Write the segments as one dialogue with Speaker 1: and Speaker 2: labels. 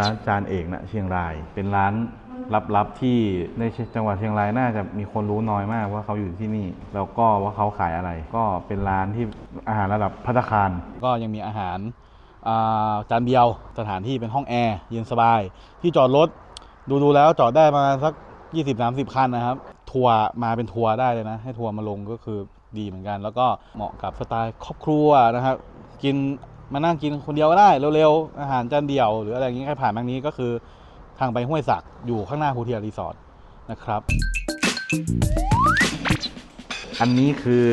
Speaker 1: ร้านจานเอกนะเชียงราย เป็นร้านลับๆที่ในจังหวัดเชียงรายน่าจะมีคนรู้น้อยมากว่าเขาอยู่ที่นี่ แล้วก็ว่าเขาขายอะไร ก็เป็นร้านที่อาหารระดับพัตตาคารก็ยังมีอาหาราจานเดียวสถานที่เป็นห้องแอร์เย็นสบาย ที่จอดรถดูดูๆแล้วจอดได้ประมาณสัก 20-30 คันนะครับ ทัวร์มาเป็นทัวร์ได้เลยนะ ให้ทัวร์มาลงก็คือดีเหมือนกัน แล้วก็เหมาะกับสไตล์ครอบครัวนะครับ กิน มานั่งกินคนเดียวก็ได้เร็วๆอาหารจานเดียว หรืออะไรอย่างนี้ใครผ่านทางนี้ก็คือทางไปห้วยสักอยู่ข้างหน้าภูเทียรีสอร์ทนะครับ อันนี้คือ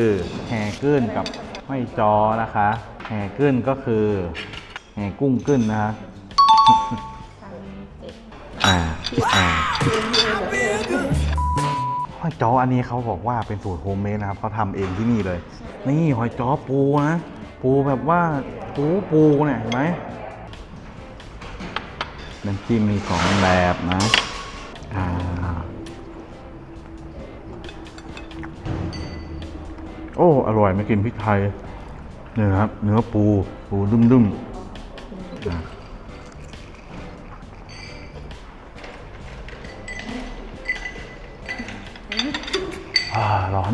Speaker 1: แห่กึ้นกับห้อยจอนะคะแห่กึ้นก็คือแห่กุ้งกึ้นนะคะอ่าอ่าหอยจ้ออันนี้เขาบอกว่าเป็นสูตรโฮมเมดนะครับเขาทำเองที่นี่เลย นี่หอยจ้อปูนะ ปูแบบว่าปูปูเนี่ยเห็นไหมน้ำจิ้มมีสองแบบนะอ่าโอ้ อร่อยไม่กินพริกไทยเนี่ยครับ เนื้อปู ปูดุ้มๆอะร้อน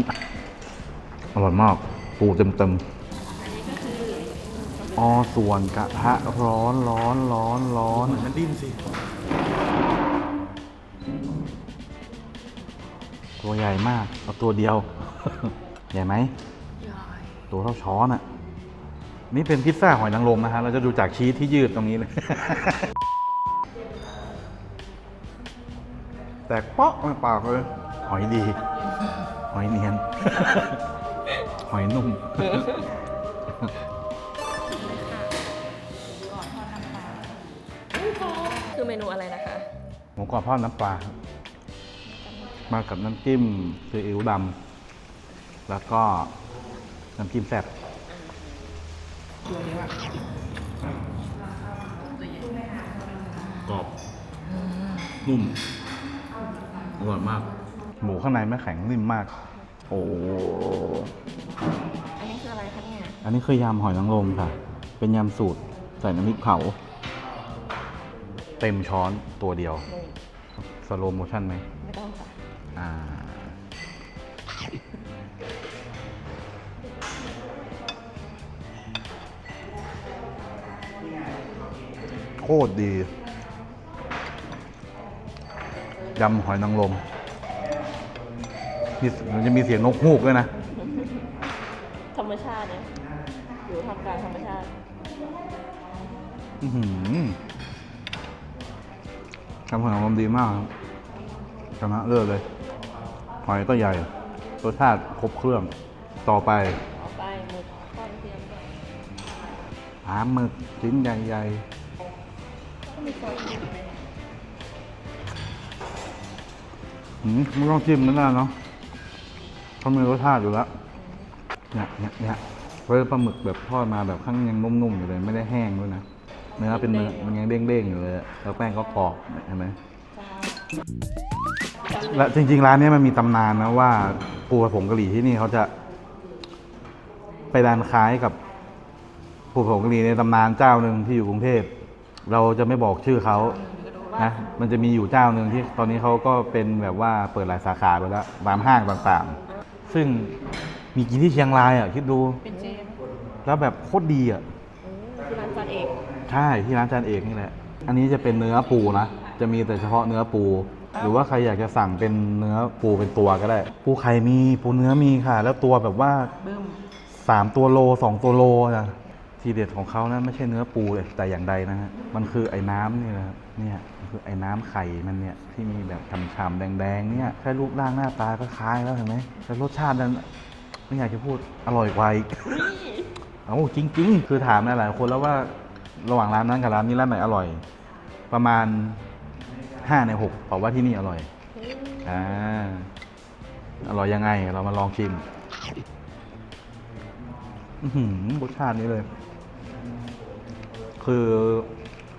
Speaker 1: อร่อยมาก ปูเต็มเต็มๆ อ๋อส่วนกระทะร้อนร้อนร้อนร้อน มันดิ้นสิ ตัวใหญ่มาก เอาตัวเดียว ใหญ่ไหม ตัวเท่าช้อนอะ่ะ นี่เป็นพิซซ่าหอยนางรมนะฮะ เราจะดูจากชีสที่ยืดตรงนี้เลย แตกเป๊อกในปากเลย หอยดี หอยเนียน หอยนุ่ม
Speaker 2: คือเมนูอะไรนะคะ
Speaker 1: หมูกรอบทอดน้ำปลาครับมากับน้ำจิ้มซีอิ๊วดำแล้วก็น้ำจิ้มแซ่บกรอบ นุ่ม อร่อยมาก หมูข้างในไม่แข็งนิ่มมาก โอ้
Speaker 2: อันนี้คืออะไรคะเนี่ย
Speaker 1: อันนี้คือยำหอยนางรมค่ะ เป็นยำสูตร ใส่น้ำพริกเผา เต็มช้อนตัวเดียว
Speaker 2: นี่
Speaker 1: สโลโมชั่นไหม
Speaker 2: ไม่ต้องค่ะ
Speaker 1: อ่า โคตรดี ยำหอยนางรมมีมันจะมีเสียงนกฮูกด้วยนะ
Speaker 2: ธรรมชาติเนี่ยอยู่ทำกลางธรรมชาติ
Speaker 1: อื้อหือทำหอยนางรมดีมากครับชนะเลิศเลย หอยก็ใหญ่ รสชาติครบเครื่อง ต่อไป
Speaker 2: เอาไปหมึกทอดเทียมด้วย
Speaker 1: ปลาหมึกชิ้นใหญ่
Speaker 2: ก็มีซอสพริก
Speaker 1: ๆหืมไม่ต้องจิ้มนั่นแหละเนาะเขามีรสชาติอยู่แล้วเนี่ยเนี่ยเนี่ยเพราะปลาหมึกแบบทอดมาแบบข้างยังนุ่มๆอยู่เลย ไม่ได้แห้งด้วยนะ เนื้อเป็นเนื้อมันยังเด้งๆอยู่เลยอะแล้วแป้งก็กรอบเห็นไหม
Speaker 2: จ้า
Speaker 1: และจริง ๆ ร้านเนี้ยมันมีตำนานนะว่าปูผงกะหรี่ที่นี่เขาจะ ไปดันคล้ายกับปูผงกะหรี่ในตำนานเจ้าหนึ่งที่อยู่กรุงเทพเราจะไม่บอกชื่อเขานะมันจะมีอยู่เจ้าหนึ่งที่ตอนนี้เขาก็เป็นแบบว่าเปิดหลายสาขาไปแล้วตามห้างต่างๆ ซึ่งมีกินที่เชียงรายอะคิดดู
Speaker 2: เป็นเจม
Speaker 1: แล้วแบบโคตรดีอะ
Speaker 2: คือร้านจานเอก
Speaker 1: ใช่ที่ร้านจานเอกนี่แหละ อันนี้จะเป็นเนื้อปูนะ จะมีแต่เฉพาะเนื้อปู หรือว่าใครอยากจะสั่งเป็นเนื้อปูเป็นตัวก็ได้ ปูไข่มีปูเนื้อมีค่ะ แล้วตัวแบบว่า
Speaker 2: บึ้ม
Speaker 1: สามตัวโลสองตัวโลนะทีเด็ดของเขานะไม่ใช่เนื้อปูเลยแต่อย่างใดนะฮะมันคือไอ้น้ำนี่แหละครับเนี่ยมันคือไอ้น้ำไข่มันเนี่ยที่มีแบบฉ่ำๆแดงๆเนี่ยแค่รูปร่างหน้าตาก็คล้ายแล้วเห็นไหมแต่รสชาตินั้นไม่อยากจะพูดอร่อยกว่าอีก เอาจริง ๆ คือถามหลายๆคนแล้วว่า ระหว่างร้านนั้นกับร้านนี้ร้านไหนอร่อย ประมาณห้าในหกบอกว่าที่นี่อร่อยอ่าอร่อยยังไงเรามาลองชิมอื้อหือรสชาตินี้เลย คือ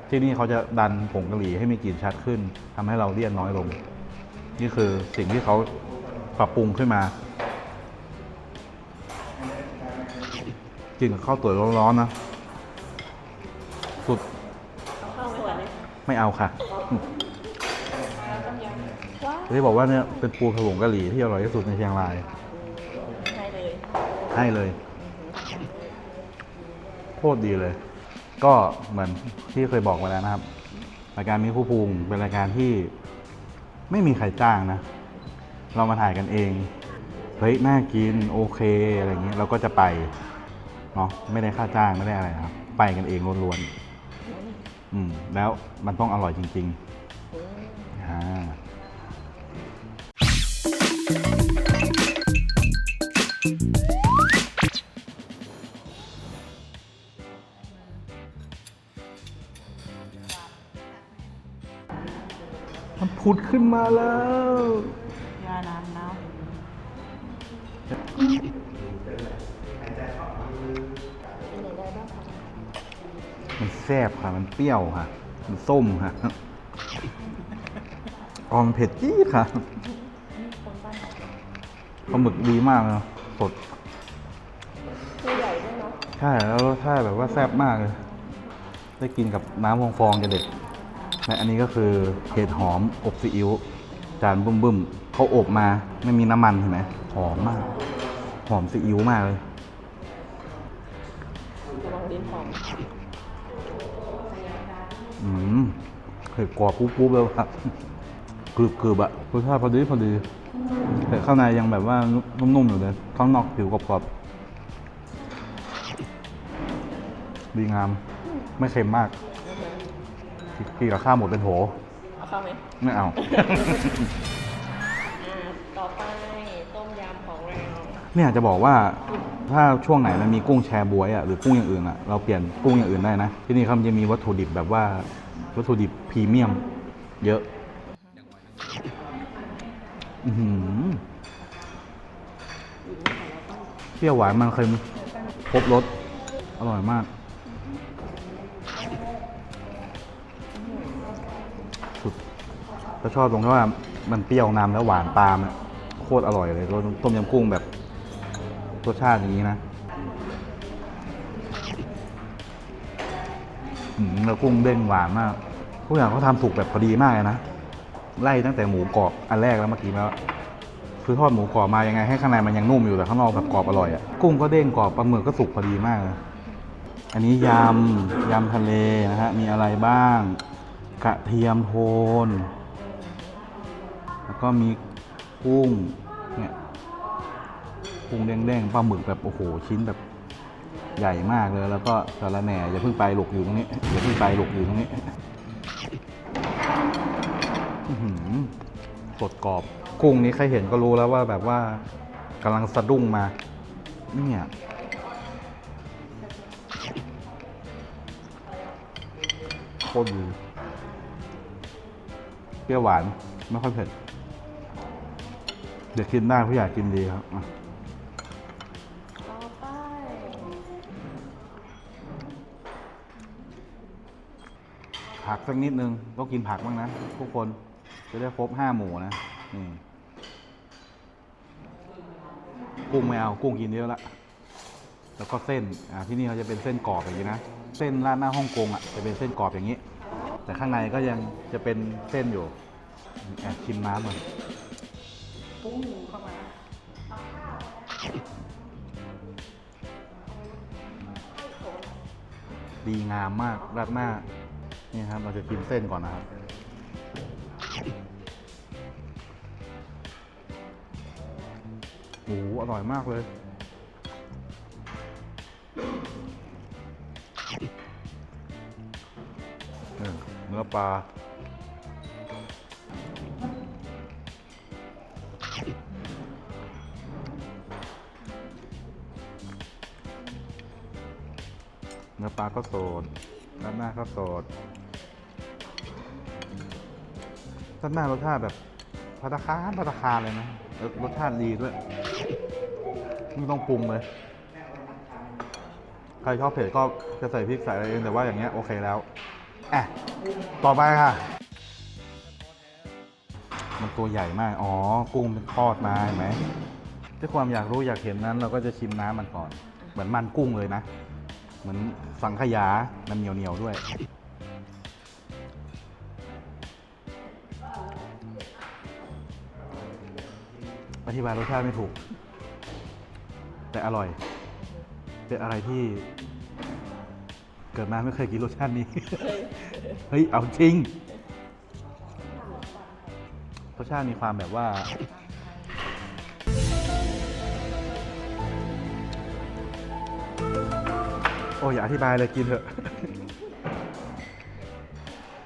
Speaker 1: ที่นี่เขาจะดันผงกะหรี่ให้มีกลิ่นชัดขึ้นทำให้เราเลี่ยนน้อยลง นี่คือสิ่งที่เขาปรับปรุงขึ้นมากินกับข้าวตุ๋ยร้อนๆนะ ไม่เอาค่ะ
Speaker 2: ต้มยำว้าว
Speaker 1: ที่บอกว่าเนี่ยเป็นปูผงกะหรี่ที่อร่อยที่สุดในเชียงราย
Speaker 2: ให้เลย
Speaker 1: ให้เลยโคตรดีเลย ก็เหมือนที่เคยบอกไปแล้วนะครับ รายการมีคู่ภูมิเป็นรายการที่ไม่มีใครจ้างนะ เรามาถ่ายกันเอง เฮ้ย น่ากิน โอเค อะไรเงี้ย เราก็จะไป เนาะ ไม่ได้ค่าจ้าง ไม่ได้อะไรครับ ไปกันเองล้วนๆ อืมแล้วมันต้องอร่อยจริง
Speaker 2: อืม
Speaker 1: ๆอ่ามันพุดขึ้นมาแล้ว แซ่บค่ะ มันเปรี้ยวค่ะ มันส้มค่ะ ออมนเผ็ดจี๊ดค่ะ
Speaker 2: คนบ้าน
Speaker 1: ปลาหมึกดีมากเลยเนอะสด
Speaker 2: ตัวใหญ่ด้วยเนาะ
Speaker 1: ใช่แล้วรสชาติแบบว่าแซ่บมากเลย ได้กินกับน้ำฟองฟองๆจะเด็ด และอันนี้ก็คือเห็ดหอมอบซีอิ๊วจานบึ้มบึ้มๆเขาอบมาไม่มีน้ำมันเห็นไหมหอมมาก หอมซีอิ๊วมากเลย
Speaker 2: อืม
Speaker 1: เผ็ดกรอบปุ๊บๆเลยครับกรึบกรึบๆอะรสชาติพอดีพอดีแต่ข้างในยังแบบว่านุ่มๆอยู่เลยข้างนอกผิวกรอบๆดีงาม ไม่เค็มมากกินกับข้าวหมดเป็นโถ
Speaker 2: เอาเข้าไหม
Speaker 1: ไม่เอา
Speaker 2: อ่าต่อไปต้มยำของเรา
Speaker 1: เนี่ยจะบอกว่า ถ้าช่วงไหนมันมีกุ้งแชบวยอะหรือกุ้งอย่างอื่นอะเราเปลี่ยนกุ้งอย่างอื่นได้นะ ที่นี่เขาจะมีวัตถุดิบแบบว่าวัตถุดิบพรีเมียม เยอะอือหือเปรี้ยวหวานมันเค็มครบรสอร่อยมาก สุดก็ชอบตรงที่ว่ามันเปรี้ยวนำแล้วหวานตามอะโคตรอร่อยเลยรสต้มยำกุ้งแบบ รสชาติอย่างนี้นะแล้วกุ้งเด้งหวานมาก ทุกอย่างเขาทำถูกแบบพอดีมากเลยนะ ไล่ตั้งแต่หมูกรอบอันแรกแล้วเมื่อกี้แล้วคือทอดหมูกรอบมายังไงให้ข้างในมันยังนุ่มอยู่แต่ข้างนอกแบบกรอบอร่อยอะกุ้งก็เด้งกรอบปลาหมึกก็สุกพอดีมากเลยอันนี้ยำยำทะเลนะฮะ มีอะไรบ้าง กระเทียมโทน แล้วก็มีกุ้งเนี่ย กุ้งเด้งๆปลาหมึกแบบโอ้โหชิ้นแบบใหญ่มากเลย แล้วก็สาระแหน่อย่าเพิ่งไปหลกอยู่ตรงนี้อย่าเพิ่งไปหลกอยู่ตรงนี้สดกรอบ กุ้งนี้ใครเห็นก็รู้แล้วว่าแบบว่ากำลังสะดุ้งมา เนี่ยโคตรดีเปรี้ยวหวาน ไม่ค่อยเผ็ดเด็กกินได้ผู้ใหญ่กินดีครับ ผักสักนิดนึงต้องกินผักบ้างนะทุกคนจะได้ครบห้าหมู่นะนี่กุ้งไม่เอากุ้งกินเยอะละแล้วก็เส้นอ่าที่นี่เขาจะเป็นเส้นกรอบอย่างนี้นะเส้นร้านหน้าฮ่องกงอะจะเป็นเส้นกรอบอย่างนี้ แต่ข้างในก็ยังจะเป็นเส้นอยู่แอบชิมน้ำหน่อย
Speaker 2: ปุ้งหมูเข้ามา
Speaker 1: ดีงามมากราดหน้า นี่ครับเราจะกินเส้นก่อนนะครับ โอ้โหอร่อยมากเลยเออเนื้อปลาเนื้อปลาก็สดด้านหน้าก็สด ด้านหน้ารสชาติแบบพัตตาคารพัตคาเลยนะรสชาติดีด้วยไม่ต้องปรุงเลย ใครชอบเผ็ดก็จะใส่พริกใส่อะไรเองแต่ว่าอย่างเงี้ยโอเคแล้วอะต่อไปค่ะ มันตัวใหญ่มาก อ๋อ กุ้งเป็นทอดมาเห็นไหมด้วยความอยากรู้อยากเห็นนั้น เราก็จะชิมน้ำมันก่อน เหมือนมันกุ้งเลยนะ เหมือนสังขยา มันเหนียวๆด้วย ธิบายรสชาติไม่ถูก แต่อร่อย เป็นอะไรที่ เกิดมาไม่เคยกินรสชาตินี้ เฮ้ย เอาจริง รสชาติมีความแบบว่า โอ้ยอย่าอธิบายเลยกินเถอะ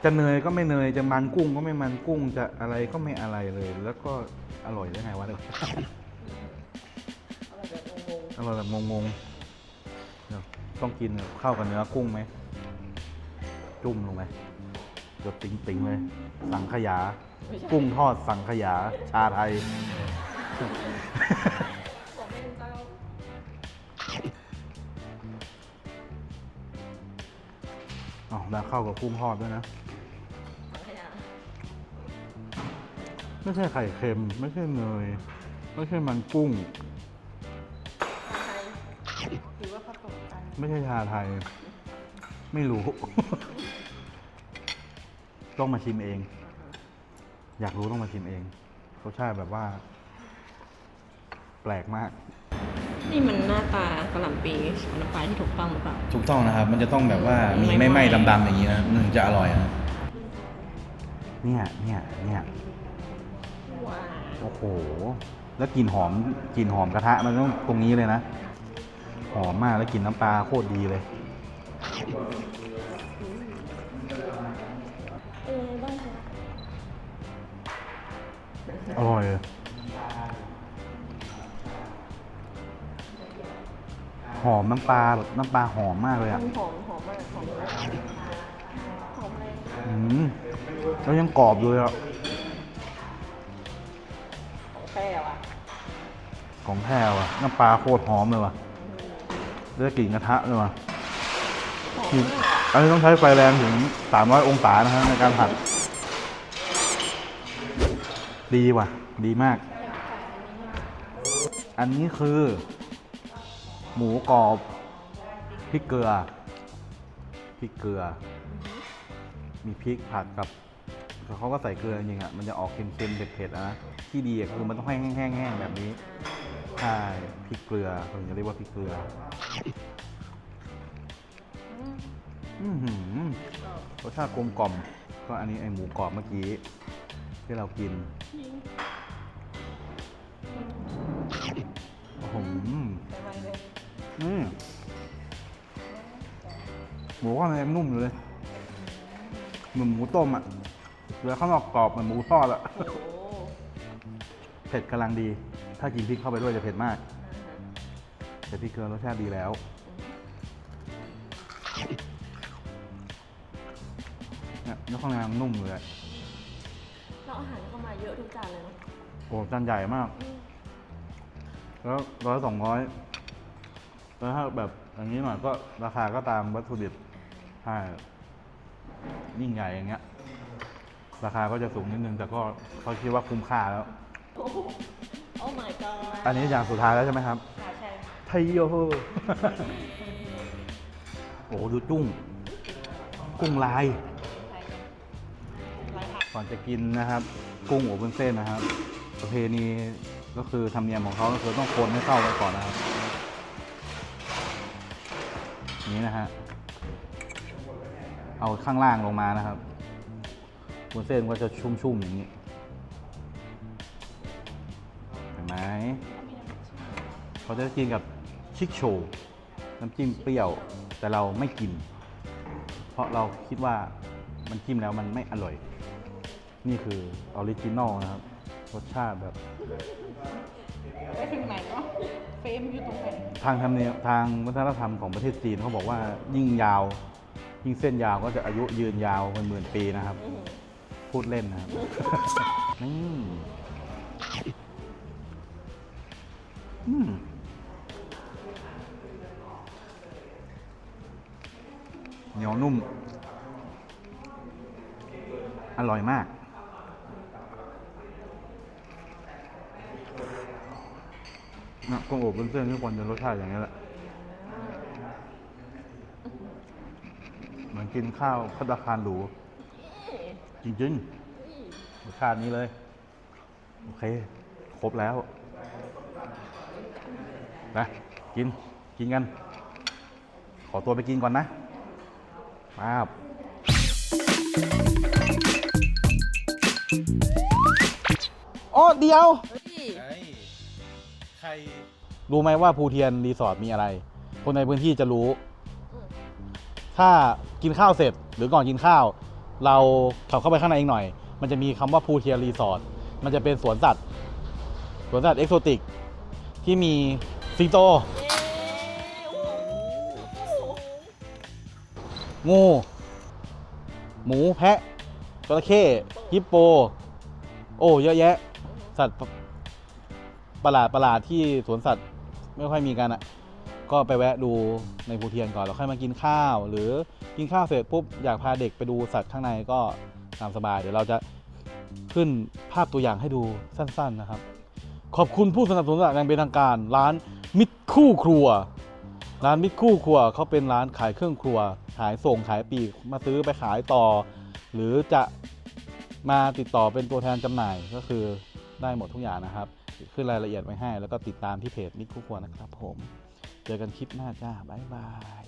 Speaker 1: จะเนยก็ไม่เนย จะมันกุ้งก็ไม่มันกุ้ง จะอะไรก็ไม่อะไรเลย แล้วก็ อร่อยได้ไงวะ
Speaker 2: อะไรแบบงง
Speaker 1: อร่อยแบบงงๆเดี๋ยวต้องกินเข้ากับเนื้อกุ้งไหม จุ่มลงไปหยดติ๋งๆเลย สังขยา
Speaker 2: ๆไม่ใช่
Speaker 1: กุ้งทอดสังขยา ชาไทย
Speaker 2: บอกไม่รู้เจ้า
Speaker 1: อ๋อแล้วเข้ากับกุ้งทอดด้วยนะ ไม่ใช่ไข่เค็ม ไม่ใช่เนย ไม่ใช่มันกุ้ง
Speaker 2: ชาไทยหรือว่าผสมกัน
Speaker 1: ไม่ใช่ชาไทย ไม่รู้ ต้องมาชิมเอง อยากรู้ต้องมาชิมเองรสชาติแบบว่า แปลกมาก
Speaker 2: นี่มันหน้าตากระหล่ำปีน้ำปลาที่ถูกต้องหรือเปล่า
Speaker 1: ถูกต้องนะครับ มันจะต้องแบบว่ามี
Speaker 2: ไม่
Speaker 1: ไม่
Speaker 2: ไห
Speaker 1: ไห
Speaker 2: ม้
Speaker 1: ม้ดำๆอย่างนี้นะมันถึงจะอร่อยนะเนี่ยเนี่ยเนี่ย
Speaker 2: ว้า
Speaker 1: โอ้โห แล้วกลิ่นหอมกลิ่นหอมกระทะมันต้องตรงนี้เลยนะ หอมมากแล้วกลิ่นน้ำปลาโคตรดีเลย
Speaker 2: เออบ้างคะ
Speaker 1: อร่อยเลยหอมน้ำปลาแบบน้ำปลาหอมมากเลยอะ
Speaker 2: มันหอมหอมมากหอมเลยหอมเลย
Speaker 1: อืมแล้วยังกรอบอยู่เลยอะ
Speaker 2: ของแท้ว่ะ
Speaker 1: น้ำปลาโคตรหอมเลยว่ะแล้วกลิ่นกระทะเลยว่ะ
Speaker 2: หอม
Speaker 1: คือ
Speaker 2: มาก
Speaker 1: อันนี้ต้องใช้ไฟแรงถึง 300 องศานะฮะในการผัด ดีว่ะ ดีมาก อันนี้คือ หมูกรอบพริกเกลือพริกเกลือ มีพริกผัดกับเขาก็ใส่เกลือจริงๆอะมันจะออกเค็มๆเผ็ดๆอะนะที่ดีอะคือมันต้องแห้งๆๆแบบนี้ ใช่พริกเกลือเราจะเรียกว่าพริกเกลืออือหือรสชาติกลมกล่อม ก็อันนี้ไอหมูกรอบเมื่อกี้ ที่เรากินโอ้โห
Speaker 2: ไปไวเลย
Speaker 1: อืมหมูข้างในนุ่มอยู่เลยเหมือนหมูต้มอะเหลือข้างนอกกรอบเหมือนหมูทอดอะ
Speaker 2: โอ้โห
Speaker 1: เผ็ดกำลังดี ถ้ากินพริกเข้าไปด้วยจะเผ็ดมาก แต่พริกเกลือรสชาติดีแล้ว เนี่ยแล้วข้างในมันนุ่มเลยอะ
Speaker 2: แล้วอาหารเข้ามาเยอะทุกจานเลยเนาะ
Speaker 1: โอ้จานใหญ่มาก แล้วร้อยสองร้อยแล้วถ้าแบบอย่างนี้หน่อยก็ราคาก็ตามวัตถุดิบใช่ยิ่งใหญ่อย่างเงี้ย ราคาก็จะสูงนิดนึงแต่ก็เขาคิดว่าคุ้มค่าแล้ว
Speaker 2: โอ้โหโอ้ my god
Speaker 1: อันนี้อย่างสุดท้ายแล้วใช่ไหมครับ
Speaker 2: ค่ะใช่
Speaker 1: ไทยโยโอ้โหดูจุ้ง กุ้งลาย
Speaker 2: ไรผัก
Speaker 1: ก่อนจะกินนะครับ กุ้งอบวุ้นเส้นนะครับ ประเพณีก็คือธรรมเนียมของเขาก็คือต้องคนให้เข้ากันก่อนนะครับอย่างนี้นะฮะเอาข้างล่างลงมานะครับวุ้นเส้นก็จะชุ่มๆอย่างนี้ เขาจะกินกับชิคโชว์น้ำจิ้มเปรี้ยวแต่เราไม่กิน เพราะเราคิดว่ามันจิ้มแล้วมันไม่อร่อย นี่คือออริจินอลนะครับ รสชาติแบบ
Speaker 2: ไปถึงไหนเนาะเฟรมอยู่ตรงไหน
Speaker 1: ทางธรรมเนียมทางวัฒนธรรมของประเทศจีนเขาบอกว่ายิ่งยาว ยิ่งเส้นยาวก็จะอายุยืนยาวเป็นหมื่นปีนะครับ
Speaker 2: อื้อหือ
Speaker 1: พูดเล่นนะครับนี่อืม เหนียวนุ่ม อร่อยมาก นะกุ้งอบเป็นเส้นที่ควรจะรสชาติอย่างนี้แหละ เหมือนกินข้าวพัตตาคารหรู จริงๆรสชาตินี้เลย โอเค ครบแล้ว
Speaker 2: อ
Speaker 1: ไปกิน กินกัน ขอตัวไปกินก่อนนะ มาบอ๋อเดียว
Speaker 2: เฮ้ย
Speaker 1: ใครรู้ไหมว่าภูเทียนรีสอร์ทมีอะไร คนในพื้นที่จะรู้ ถ้ากินข้าวเสร็จหรือก่อนกินข้าว เราขับเข้าไปข้างในอีกหน่อย มันจะมีคำว่าภูเทียนรีสอร์ท มันจะเป็นสวนสัตว์ สวนสัตว์เอกโซติก ที่มีสิงโต
Speaker 2: เย้
Speaker 1: งู หมู แพะจระเข้ฮิปโป โอ้ เยอะแยะ สัตว์ประหลาดประหลาดที่สวนสัตว์ไม่ค่อยมีกันอะ ก็ไปแวะดูในภูเทียนก่อนแล้วค่อยมากินข้าว หรือกินข้าวเสร็จปุ๊บอยากพาเด็กไปดูสัตว์ข้างในก็ตามสบาย เดี๋ยวเราจะขึ้นภาพตัวอย่างให้ดูสั้น ๆนะครับ ขอบคุณผู้สนับสนุนอย่างเป็นทางการ ร้านมิตรคู่ครัว ร้านมิตรคู่ครัวเขาเป็นร้านขายเครื่องครัว ขายส่งขายปีกมาซื้อไปขายต่อ หรือจะมาติดต่อเป็นตัวแทนจำหน่ายก็คือได้หมดทุกอย่างนะครับ ขึ้นรายละเอียดไว้ให้ แล้วก็ติดตามที่เพจมิดคู่ควรนะครับผม เจอกันคลิปหน้าจ้า บ๊ายบาย